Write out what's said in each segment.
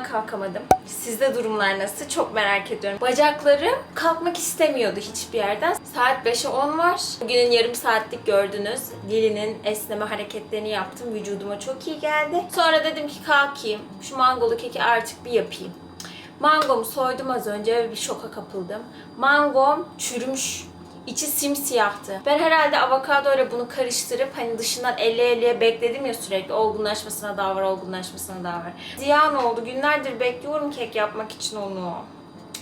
yerimden kalkamadım. Sizde durumlar nasıl? Çok merak ediyorum. Bacaklarım kalkmak istemiyordu hiçbir yerden. Saat 5'e 10 var. Bugünün yarım saatlik gördünüz. Lili'nin esneme hareketlerini yaptım. Vücuduma çok iyi geldi. Sonra dedim ki kalkayım. Şu mangolu keki artık bir yapayım. Mangomu soydum az önce ve bir şoka kapıldım. Mangom çürümüş. İçi simsiyahtı. Ben herhalde avokado ile bunu karıştırıp hani dışından elle elleye bekledim ya sürekli olgunlaşmasına daha var, olgunlaşmasına daha var. Ziyan oldu. Günlerdir bekliyorum kek yapmak için onu.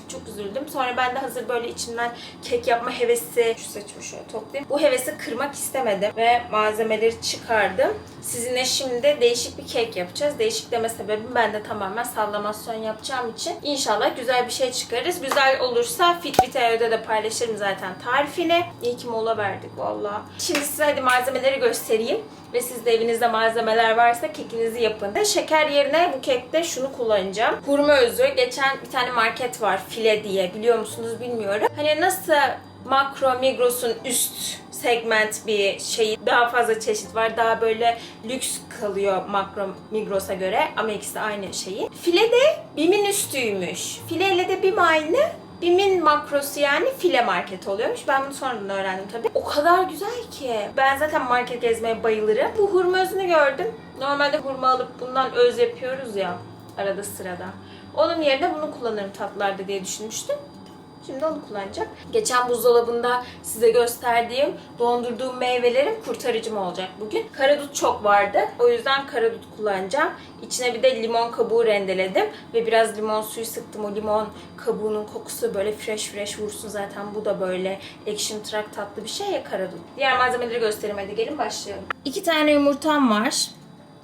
Çok üzüldüm. Sonra ben de hazır böyle içimden kek yapma hevesi, şu saçımı şöyle toplayayım. Bu hevesi kırmak istemedim ve malzemeleri çıkardım. Sizinle şimdi değişik bir kek yapacağız. Değişik deme sebebim ben de tamamen sallamasyon yapacağım için. İnşallah güzel bir şey çıkarırız. Güzel olursa Fitbit'e de paylaşırım zaten tarifini. İyi ki mola verdik valla. Şimdi size hadi malzemeleri göstereyim. Ve siz de evinizde malzemeler varsa kekinizi yapın. Şeker yerine bu kekte şunu kullanacağım. Hurma özü. Geçen bir tane market var file diye. Biliyor musunuz bilmiyorum. Hani nasıl Makro Migros'un üst segment bir şeyi daha fazla çeşit var. Daha böyle lüks kalıyor Makro Migros'a göre ama ikisi aynı şeyi. File de BİM'in üstüymüş. File ile de BİM aynı. BİM'in makrosu yani file market oluyormuş. Ben bunu sonradan öğrendim tabii. O kadar güzel ki. Ben zaten market gezmeye bayılırım. Bu hurma özünü gördüm. Normalde hurma alıp bundan öz yapıyoruz ya arada sırada. Onun yerine bunu kullanırım tatlılarda diye düşünmüştüm. Şimdi onu kullanacağım. Geçen buzdolabında size gösterdiğim dondurduğum meyvelerim kurtarıcım olacak bugün. Karadut çok vardı. O yüzden karadut kullanacağım. İçine bir de limon kabuğu rendeledim. Ve biraz limon suyu sıktım. O limon kabuğunun kokusu böyle fresh fresh vursun zaten. Bu da böyle ekşimtırak tatlı bir şey ya karadut. Diğer malzemeleri göstereyim. Hadi gelin başlayalım. İki tane yumurtam var.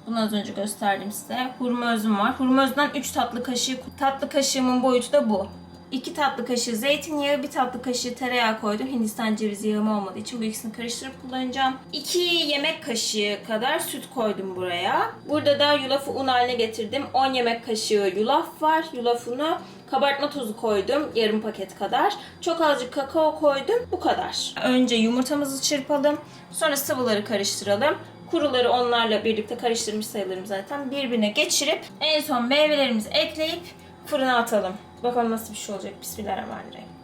Bunu az önce gösterdim size. Hurma özüm var. Hurma özünden 3 tatlı kaşığı, tatlı kaşığımın boyutu da bu. 2 tatlı kaşığı zeytinyağı, 1 tatlı kaşığı tereyağı koydum. Hindistan cevizi yağım olmadığı için bu ikisini karıştırıp kullanacağım. 2 yemek kaşığı kadar süt koydum buraya. Burada da yulafı un haline getirdim. 10 yemek kaşığı yulaf var. Yulaf unu Kabartma tozu koydum yarım paket kadar. Çok azıcık kakao koydum. Bu kadar. Önce yumurtamızı çırpalım. Sonra sıvıları karıştıralım. Kuruları onlarla birlikte karıştırmış sayılırım zaten. Birbirine geçirip en son meyvelerimizi ekleyip fırına atalım. Bakalım nasıl bir şey olacak. Bismillahirrahmanirrahim.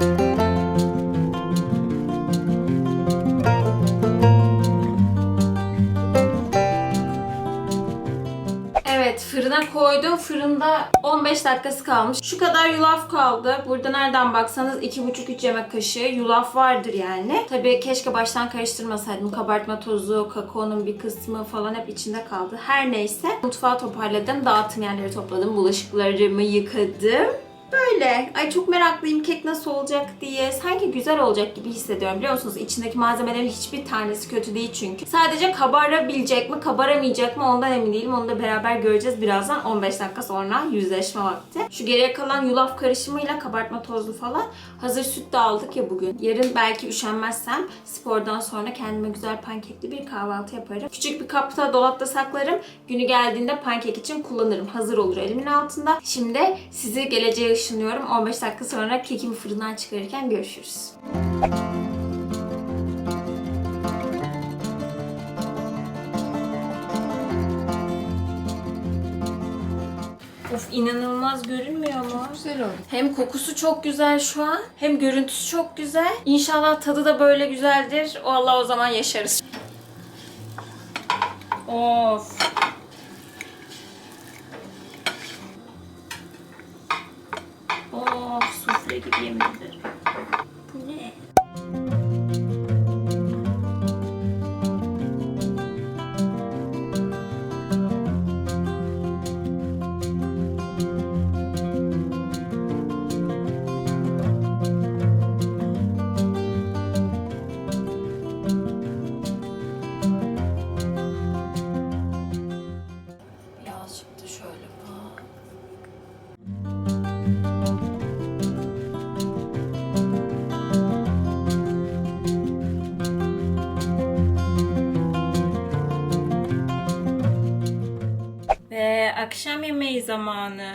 Evet fırına koydum. Fırında 15 dakikası kalmış. Şu kadar yulaf kaldı. Burada nereden baksanız 2,5-3 yemek kaşığı yulaf vardır yani. Tabii keşke baştan karıştırmasaydım. Kabartma tozu, kakaonun bir kısmı falan hep içinde kaldı. Her neyse mutfağı toparladım. Dağıtım yerleri topladım. Bulaşıklarımı yıkadım. Böyle. Ay çok meraklıyım kek nasıl olacak diye. Sanki güzel olacak gibi hissediyorum biliyor musunuz? İçindeki malzemelerin hiçbir tanesi kötü değil çünkü. Sadece kabarabilecek mi, kabaramayacak mı ondan emin değilim. Onu da beraber göreceğiz birazdan 15 dakika sonra yüzleşme vakti. Şu geriye kalan yulaf karışımıyla kabartma tozlu falan. Hazır süt de aldık ya bugün. Yarın belki üşenmezsem spordan sonra kendime güzel pankekli bir kahvaltı yaparım. Küçük bir kapta dolapta saklarım. Günü geldiğinde pankek için kullanırım. Hazır olur elimin altında. Şimdi sizi geleceğe ışınlıyorum. 15 dakika sonra kekimi fırından çıkarırken görüşürüz. Of inanılmaz görünmüyor mu? Güzel oldu. Hem kokusu çok güzel şu an hem görüntüsü çok güzel. İnşallah tadı da böyle güzeldir. Allah o zaman yaşarız. Of weitergegeben. Akşam yemeği zamanı.